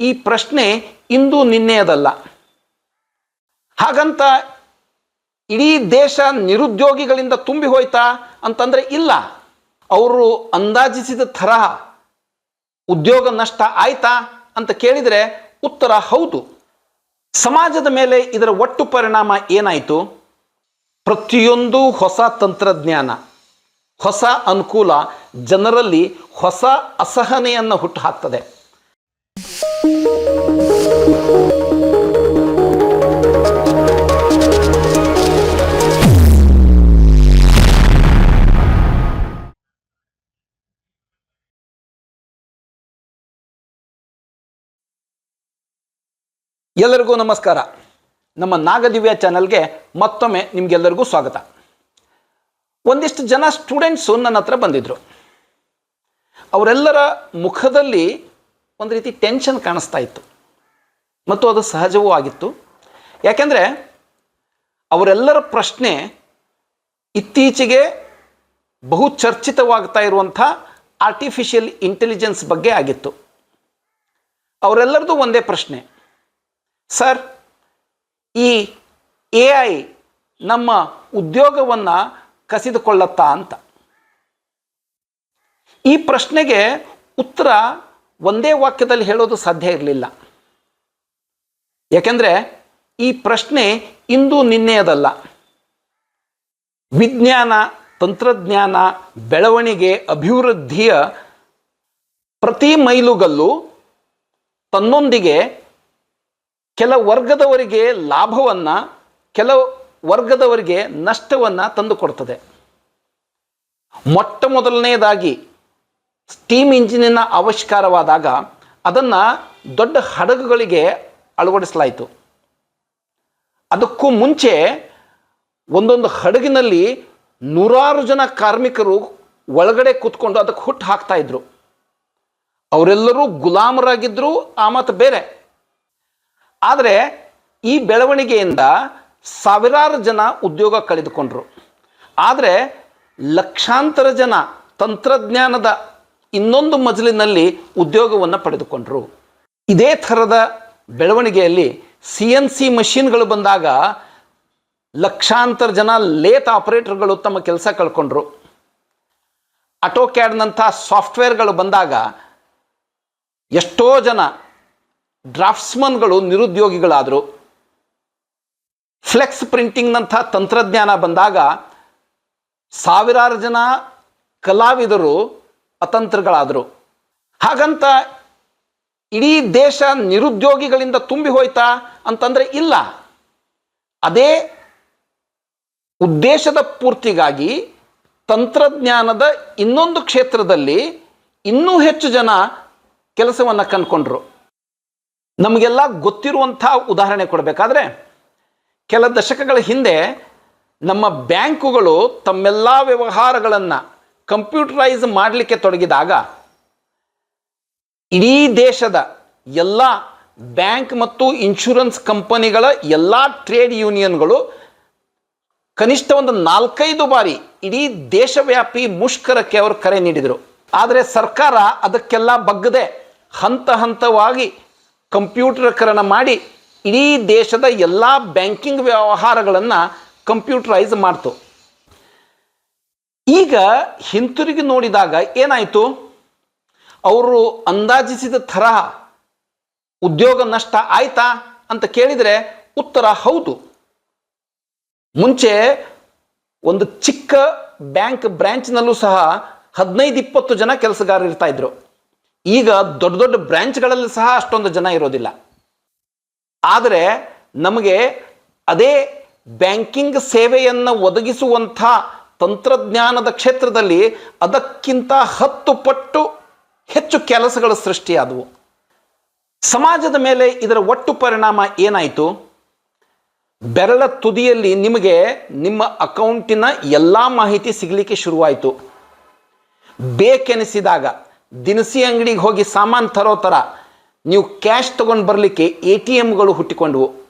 ಈ ಪ್ರಶ್ನೆ ಇಂದು ನಿನ್ನೆಯದಲ್ಲ. ಹಾಗಂತ ಇಡೀ ದೇಶ ನಿರುದ್ಯೋಗಿಗಳಿಂದ ತುಂಬಿ ಹೋಯ್ತಾ ಅಂತಂದರೆ ಇಲ್ಲ. ಅವರು ಅಂದಾಜಿಸಿದ ಥರ ಉದ್ಯೋಗ ನಷ್ಟ ಆಯ್ತಾ ಅಂತ ಕೇಳಿದರೆ ಉತ್ತರ ಹೌದು. ಸಮಾಜದ ಮೇಲೆ ಇದರ ಒಟ್ಟು ಪರಿಣಾಮ ಏನಾಯಿತು? ಪ್ರತಿಯೊಂದು ಹೊಸ ತಂತ್ರಜ್ಞಾನ, ಹೊಸ ಅನುಕೂಲ ಜನರಲ್ಲಿ ಹೊಸ ಅಸಹನೆಯನ್ನು ಹುಟ್ಟುಹಾಕ್ತದೆ ಎಲ್ಲರಿಗೂ ನಮಸ್ಕಾರ. ನಮ್ಮ ನಾಗದಿವ್ಯ ಚಾನಲ್ಗೆ ಮತ್ತೊಮ್ಮೆ ನಿಮಗೆಲ್ಲರಿಗೂ ಸ್ವಾಗತ. ಒಂದಿಷ್ಟು ಜನ ಸ್ಟೂಡೆಂಟ್ಸು ನನ್ನ ಹತ್ರ ಬಂದಿದ್ದರು ಅವರೆಲ್ಲರ ಮುಖದಲ್ಲಿ ಒಂದು ರೀತಿ ಟೆನ್ಷನ್ ಕಾಣಿಸ್ತಾ ಇತ್ತು. ಮತ್ತು ಅದು ಸಹಜವೂ ಆಗಿತ್ತು. ಯಾಕೆಂದರೆ ಅವರೆಲ್ಲರ ಪ್ರಶ್ನೆ ಇತ್ತೀಚೆಗೆ ಬಹು ಚರ್ಚಿತವಾಗ್ತಾ ಇರುವಂಥ ಆರ್ಟಿಫಿಷಿಯಲ್ ಇಂಟೆಲಿಜೆನ್ಸ್ ಬಗ್ಗೆ ಆಗಿತ್ತು. ಅವರೆಲ್ಲರದು ಒಂದೇ ಪ್ರಶ್ನೆ. ಸರ್, ಈ ಎ ಐ ನಮ್ಮ ಉದ್ಯೋಗವನ್ನು ಕಸಿದುಕೊಳ್ಳತ್ತಾ ಅಂತ. ಈ ಪ್ರಶ್ನೆಗೆ ಉತ್ತರ ಒಂದೇ ವಾಕ್ಯದಲ್ಲಿ ಹೇಳೋದು ಸಾಧ್ಯ ಇರಲಿಲ್ಲ. ಯಾಕೆಂದರೆ ಈ ಪ್ರಶ್ನೆ ಇಂದು ನಿನ್ನೆಯದಲ್ಲ. ವಿಜ್ಞಾನ, ತಂತ್ರಜ್ಞಾನ, ಬೆಳವಣಿಗೆ, ಅಭಿವೃದ್ಧಿಯ ಪ್ರತಿ ಮೈಲುಗಲ್ಲು ತನ್ನೊಂದಿಗೆ ಕೆಲ ವರ್ಗದವರಿಗೆ ಲಾಭವನ್ನು, ಕೆಲ ವರ್ಗದವರಿಗೆ ನಷ್ಟವನ್ನು ತಂದುಕೊಡ್ತದೆ. ಮೊಟ್ಟ ಮೊದಲನೆಯದಾಗಿ ಸ್ಟೀಮ್ ಇಂಜಿನಿನ ಆವಿಷ್ಕಾರವಾದಾಗ ಅದನ್ನು ದೊಡ್ಡ ಹಡಗುಗಳಿಗೆ ಅಳವಡಿಸಲಾಯಿತು. ಅದಕ್ಕೂ ಮುಂಚೆ ಒಂದೊಂದು ಹಡಗಿನಲ್ಲಿ ನೂರಾರು ಜನ ಕಾರ್ಮಿಕರು ಒಳಗಡೆ ಕೂತ್ಕೊಂಡು ಅದಕ್ಕೆ ಹುಟ್ಟು ಹಾಕ್ತಾ ಇದ್ರು. ಅವರೆಲ್ಲರೂ ಗುಲಾಮರಾಗಿದ್ದರು ಆ ಮಾತು ಬೇರೆ. ಆದರೆ ಈ ಬೆಳವಣಿಗೆಯಿಂದ ಸಾವಿರಾರು ಜನ ಉದ್ಯೋಗ ಕಳೆದುಕೊಂಡರು. ಆದರೆ ಲಕ್ಷಾಂತರ ಜನ ತಂತ್ರಜ್ಞಾನದ ಇನ್ನೊಂದು ಮಜಲಿನಲ್ಲಿ ಉದ್ಯೋಗವನ್ನು ಪಡೆದುಕೊಂಡರು. ಇದೇ ಥರದ ಬೆಳವಣಿಗೆಯಲ್ಲಿ ಸಿ ಎನ್ ಸಿ ಮಷೀನ್ಗಳು ಬಂದಾಗ ಲಕ್ಷಾಂತರ ಜನ ಲೇತ್ ಆಪರೇಟರ್ಗಳು ತಮ್ಮ ಕೆಲಸ ಕಳ್ಕೊಂಡ್ರು. ಅಟೋಕ್ಯಾಡ್ನಂಥ ಸಾಫ್ಟ್ವೇರ್ಗಳು ಬಂದಾಗ ಎಷ್ಟೋ ಜನ ಡ್ರಾಫ್ಟ್ಸ್ಮನ್ಗಳು ನಿರುದ್ಯೋಗಿಗಳಾದರು. ಫ್ಲೆಕ್ಸ್ ಪ್ರಿಂಟಿಂಗ್ನಂಥ ತಂತ್ರಜ್ಞಾನ ಬಂದಾಗ ಸಾವಿರಾರು ಜನ ಕಲಾವಿದರು ಅತಂತ್ರಗಳಾದರು. ಹಾಗಂತ ಇಡೀ ದೇಶ ನಿರುದ್ಯೋಗಿಗಳಿಂದ ತುಂಬಿ ಹೋಯ್ತಾ ಅಂತಂದರೆ ಇಲ್ಲ. ಅದೇ ಉದ್ದೇಶದ ಪೂರ್ತಿಗಾಗಿ ತಂತ್ರಜ್ಞಾನದ ಇನ್ನೊಂದು ಕ್ಷೇತ್ರದಲ್ಲಿ ಇನ್ನೂ ಹೆಚ್ಚು ಜನ ಕೆಲಸವನ್ನು ಕಂಡುಕೊಂಡ್ರು. ನಮಗೆಲ್ಲ ಗೊತ್ತಿರುವಂಥ ಉದಾಹರಣೆ ಕೊಡಬೇಕಾದ್ರೆ, ಕೆಲ ದಶಕಗಳ ಹಿಂದೆ ನಮ್ಮ ಬ್ಯಾಂಕುಗಳು ತಮ್ಮೆಲ್ಲ ವ್ಯವಹಾರಗಳನ್ನು ಕಂಪ್ಯೂಟರೈಸ್ ಮಾಡಲಿಕ್ಕೆ ತೊಡಗಿದಾಗ ಇಡೀ ದೇಶದ ಎಲ್ಲ ಬ್ಯಾಂಕ್ ಮತ್ತು ಇನ್ಶೂರೆನ್ಸ್ ಕಂಪನಿಗಳ ಎಲ್ಲ ಟ್ರೇಡ್ ಯೂನಿಯನ್ಗಳು ಕನಿಷ್ಠ ಒಂದು ನಾಲ್ಕೈದು ಬಾರಿ ಇಡೀ ದೇಶವ್ಯಾಪಿ ಮುಷ್ಕರಕ್ಕೆ ಅವರು ಕರೆ ನೀಡಿದರು. ಆದರೆ ಸರ್ಕಾರ ಅದಕ್ಕೆಲ್ಲ ಬಗ್ಗದೆ ಹಂತ ಹಂತವಾಗಿ ಕಂಪ್ಯೂಟರ್ಕರಣ ಮಾಡಿ ಇಡೀ ದೇಶದ ಎಲ್ಲ ಬ್ಯಾಂಕಿಂಗ್ ವ್ಯವಹಾರಗಳನ್ನು ಕಂಪ್ಯೂಟರೈಸ್ ಮಾಡ್ತು. ಈಗ ಹಿಂತಿರುಗಿ ನೋಡಿದಾಗ ಏನಾಯಿತು? ಅವರು ಅಂದಾಜಿಸಿದ ತರಹ ಉದ್ಯೋಗ ನಷ್ಟ ಆಯ್ತಾ ಅಂತ ಕೇಳಿದರೆ ಉತ್ತರ ಹೌದು. ಮುಂಚೆ ಒಂದು ಚಿಕ್ಕ ಬ್ಯಾಂಕ್ ಬ್ರ್ಯಾಂಚ್ನಲ್ಲೂ ಸಹ ಹದಿನೈದು, ಇಪ್ಪತ್ತು ಜನ ಕೆಲಸಗಾರರು ಇರ್ತಾ ಇದ್ರು. ಈಗ ದೊಡ್ಡ ದೊಡ್ಡ ಬ್ರ್ಯಾಂಚ್ಗಳಲ್ಲಿ ಸಹ ಅಷ್ಟೊಂದು ಜನ ಇರೋದಿಲ್ಲ. ಆದರೆ ನಮಗೆ ಅದೇ ಬ್ಯಾಂಕಿಂಗ್ ಸೇವೆಯನ್ನು ಒದಗಿಸುವಂಥ ತಂತ್ರಜ್ಞಾನದ ಕ್ಷೇತ್ರದಲ್ಲಿ ಅದಕ್ಕಿಂತ ಹತ್ತು ಪಟ್ಟು ಹೆಚ್ಚು ಕೆಲಸಗಳು ಸೃಷ್ಟಿಯಾದವು. ಸಮಾಜದ ಮೇಲೆ ಇದರ ಒಟ್ಟು ಪರಿಣಾಮ ಏನಾಯಿತು? ಬೆರಳ ತುದಿಯಲ್ಲಿ ನಿಮಗೆ ನಿಮ್ಮ ಅಕೌಂಟಿನ ಎಲ್ಲ ಮಾಹಿತಿ ಸಿಗಲಿಕ್ಕೆ ಶುರುವಾಯಿತು. ಬೇಕೆನಿಸಿದಾಗ ದಿನಸಿ ಅಂಗಡಿಗೆ ಹೋಗಿ ಸಾಮಾನು ತರೋ ಥರ ನೀವು ಕ್ಯಾಶ್ ತಗೊಂಡು ಬರಲಿಕ್ಕೆ ಎ ಟಿ ಎಮ್ಗಳು ಹುಟ್ಟಿಕೊಂಡವು.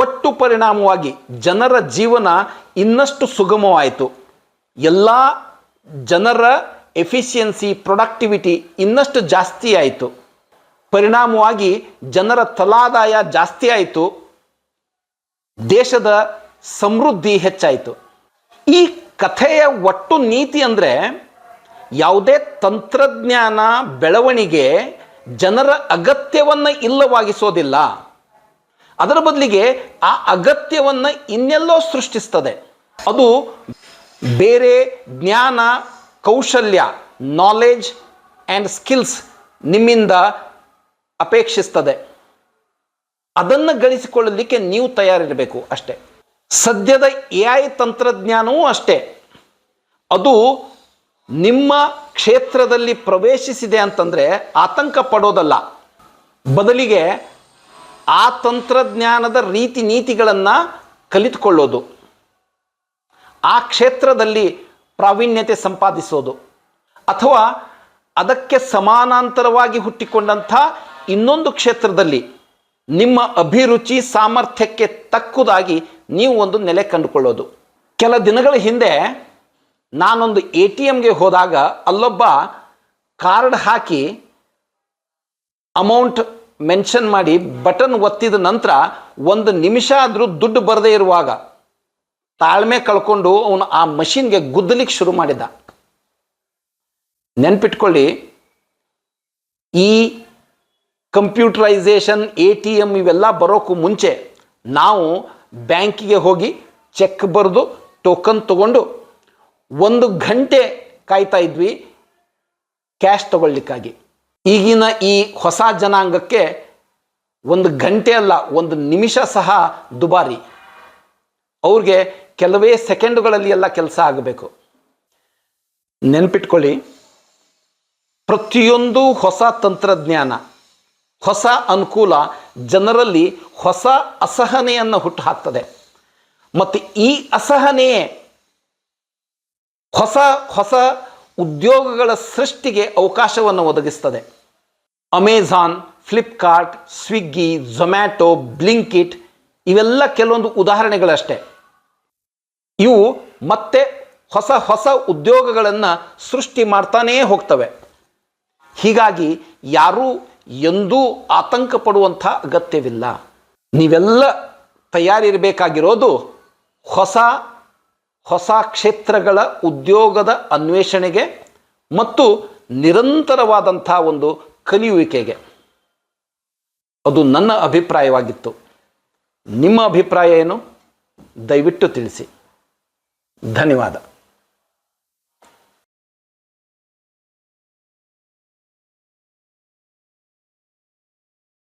ಒಟ್ಟು ಪರಿಣಾಮವಾಗಿ ಜನರ ಜೀವನ ಇನ್ನಷ್ಟು ಸುಗಮವಾಯಿತು. ಎಲ್ಲ ಜನರ ಎಫಿಷಿಯನ್ಸಿ, ಪ್ರೊಡಕ್ಟಿವಿಟಿ ಇನ್ನಷ್ಟು ಜಾಸ್ತಿ ಆಯಿತು ಪರಿಣಾಮವಾಗಿ ಜನರ ತಲಾದಾಯ ಜಾಸ್ತಿ ಆಯಿತು ದೇಶದ ಸಮೃದ್ಧಿ ಹೆಚ್ಚಾಯಿತು. ಈ ಕಥೆಯ ಒಟ್ಟು ನೀತಿ ಅಂದರೆ ಯಾವುದೇ ತಂತ್ರಜ್ಞಾನ ಬೆಳವಣಿಗೆ ಜನರ ಅಗತ್ಯವನ್ನು ಇಲ್ಲವಾಗಿಸೋದಿಲ್ಲ. ಅದರ ಬದಲಿಗೆ ಆ ಅಗತ್ಯವನ್ನು ಇನ್ನೆಲ್ಲೋ ಸೃಷ್ಟಿಸ್ತದೆ. ಅದು ಬೇರೆ ಜ್ಞಾನ, ಕೌಶಲ್ಯ ನಾಲೆಜ್ ಆ್ಯಂಡ್ ಸ್ಕಿಲ್ಸ್ ನಿಮ್ಮಿಂದ ಅಪೇಕ್ಷಿಸ್ತದೆ. ಅದನ್ನು ಗಳಿಸಿಕೊಳ್ಳಲಿಕ್ಕೆ ನೀವು ತಯಾರಿರಬೇಕು ಅಷ್ಟೇ. ಸದ್ಯದ ಎ ಐ ತಂತ್ರಜ್ಞಾನವೂ ಅಷ್ಟೇ. ಅದು ನಿಮ್ಮ ಕ್ಷೇತ್ರದಲ್ಲಿ ಪ್ರವೇಶಿಸಿದೆ ಅಂತಂದರೆ ಆತಂಕ ಪಡೋದಲ್ಲ. ಬದಲಿಗೆ ಆ ತಂತ್ರಜ್ಞಾನದ ರೀತಿ ನೀತಿಗಳನ್ನು ಕಲಿತುಕೊಳ್ಳೋದು. ಆ ಕ್ಷೇತ್ರದಲ್ಲಿ ಪ್ರಾವೀಣ್ಯತೆ ಸಂಪಾದಿಸೋದು. ಅಥವಾ ಅದಕ್ಕೆ ಸಮಾನಾಂತರವಾಗಿ ಹುಟ್ಟಿಕೊಂಡಂಥ ಇನ್ನೊಂದು ಕ್ಷೇತ್ರದಲ್ಲಿ ನಿಮ್ಮ ಅಭಿರುಚಿ ಸಾಮರ್ಥ್ಯಕ್ಕೆ ತಕ್ಕುದಾಗಿ ನೀವು ಒಂದು ನೆಲೆ ಕಂಡುಕೊಳ್ಳೋದು. ಕೆಲ ದಿನಗಳ ಹಿಂದೆ ನಾನೊಂದು ಎ ಟಿ ಎಮ್ಗೆ ಹೋದಾಗ ಅಲ್ಲೊಬ್ಬ ಕಾರ್ಡ್ ಹಾಕಿ ಅಮೌಂಟ್ ಮೆನ್ಷನ್ ಮಾಡಿ ಬಟನ್ ಒತ್ತಿದ ನಂತರ ಒಂದು ನಿಮಿಷ ಆದರೂ ದುಡ್ಡು ಬರದೇ ಇರುವಾಗ ತಾಳ್ಮೆ ಕಳ್ಕೊಂಡು ಅವನು ಆ ಮಷಿನ್ಗೆ ಗುದ್ದಲಿಕ್ಕೆ ಶುರು ಮಾಡಿದ. ನೆನ್ಪಿಟ್ಕೊಳ್ಳಿ, ಈ ಕಂಪ್ಯೂಟರೈಸೇಷನ್, ಎ ಟಿ ಎಂ ಇವೆಲ್ಲ ಬರೋಕ್ಕೂ ಮುಂಚೆ ನಾವು ಬ್ಯಾಂಕಿಗೆ ಹೋಗಿ ಚೆಕ್ ಬರೆದು ಟೋಕನ್ ತಗೊಂಡು ಒಂದು ಗಂಟೆ ಕಾಯ್ತಾ ಇದ್ವಿ, ಕ್ಯಾಶ್ ತಗೊಳ್ಳಿಕ್ಕಾಗಿ. ಈಗಿನ ಈ ಹೊಸ ಜನಾಂಗಕ್ಕೆ ಒಂದು ಗಂಟೆ ಅಲ್ಲ, ಒಂದು ನಿಮಿಷ ಸಹ ದುಬಾರಿ. ಅವ್ರಿಗೆ ಕೆಲವೇ ಸೆಕೆಂಡುಗಳಲ್ಲಿ ಎಲ್ಲ ಕೆಲಸ ಆಗಬೇಕು. ನೆನ್ಪಿಟ್ಕೊಳ್ಳಿ, ಪ್ರತಿಯೊಂದು ಹೊಸ ತಂತ್ರಜ್ಞಾನ, ಹೊಸ ಅನುಕೂಲ ಜನರಲ್ಲಿ ಹೊಸ ಅಸಹನೆಯನ್ನು ಹುಟ್ಟು ಹಾಕ್ತದೆ ಮತ್ತು ಈ ಅಸಹನೆಯೇ ಹೊಸ ಹೊಸ ಉದ್ಯೋಗಗಳ ಸೃಷ್ಟಿಗೆ ಅವಕಾಶವನ್ನು ಒದಗಿಸ್ತದೆ. ಅಮೆಝಾನ್ ಫ್ಲಿಪ್ಕಾರ್ಟ್ ಸ್ವಿಗ್ಗಿ ಝೊಮ್ಯಾಟೊ ಬ್ಲಿಂಕಿಟ್ ಇವೆಲ್ಲ ಕೆಲವೊಂದು ಉದಾಹರಣೆಗಳಷ್ಟೇ. ಇವು ಮತ್ತೆ ಹೊಸ ಹೊಸ ಉದ್ಯೋಗಗಳನ್ನು ಸೃಷ್ಟಿ ಮಾಡ್ತಾನೇ ಹೋಗ್ತವೆ. ಹೀಗಾಗಿ ಯಾರೂ ಎಂದೂ ಆತಂಕ ಪಡುವಂಥ ಅಗತ್ಯವಿಲ್ಲ. ನೀವೆಲ್ಲ ತಯಾರಿರಬೇಕಾಗಿರೋದು ಹೊಸ ಹೊಸ ಕ್ಷೇತ್ರಗಳ ಉದ್ಯೋಗದ ಅನ್ವೇಷಣೆಗೆ ಮತ್ತು ನಿರಂತರವಾದಂಥ ಒಂದು ಕಲಿಯುವಿಕೆಗೆ. ಅದು ನನ್ನ ಅಭಿಪ್ರಾಯವಾಗಿತ್ತು. ನಿಮ್ಮ ಅಭಿಪ್ರಾಯ ಏನು? ದಯವಿಟ್ಟು ತಿಳಿಸಿ. ಧನ್ಯವಾದ.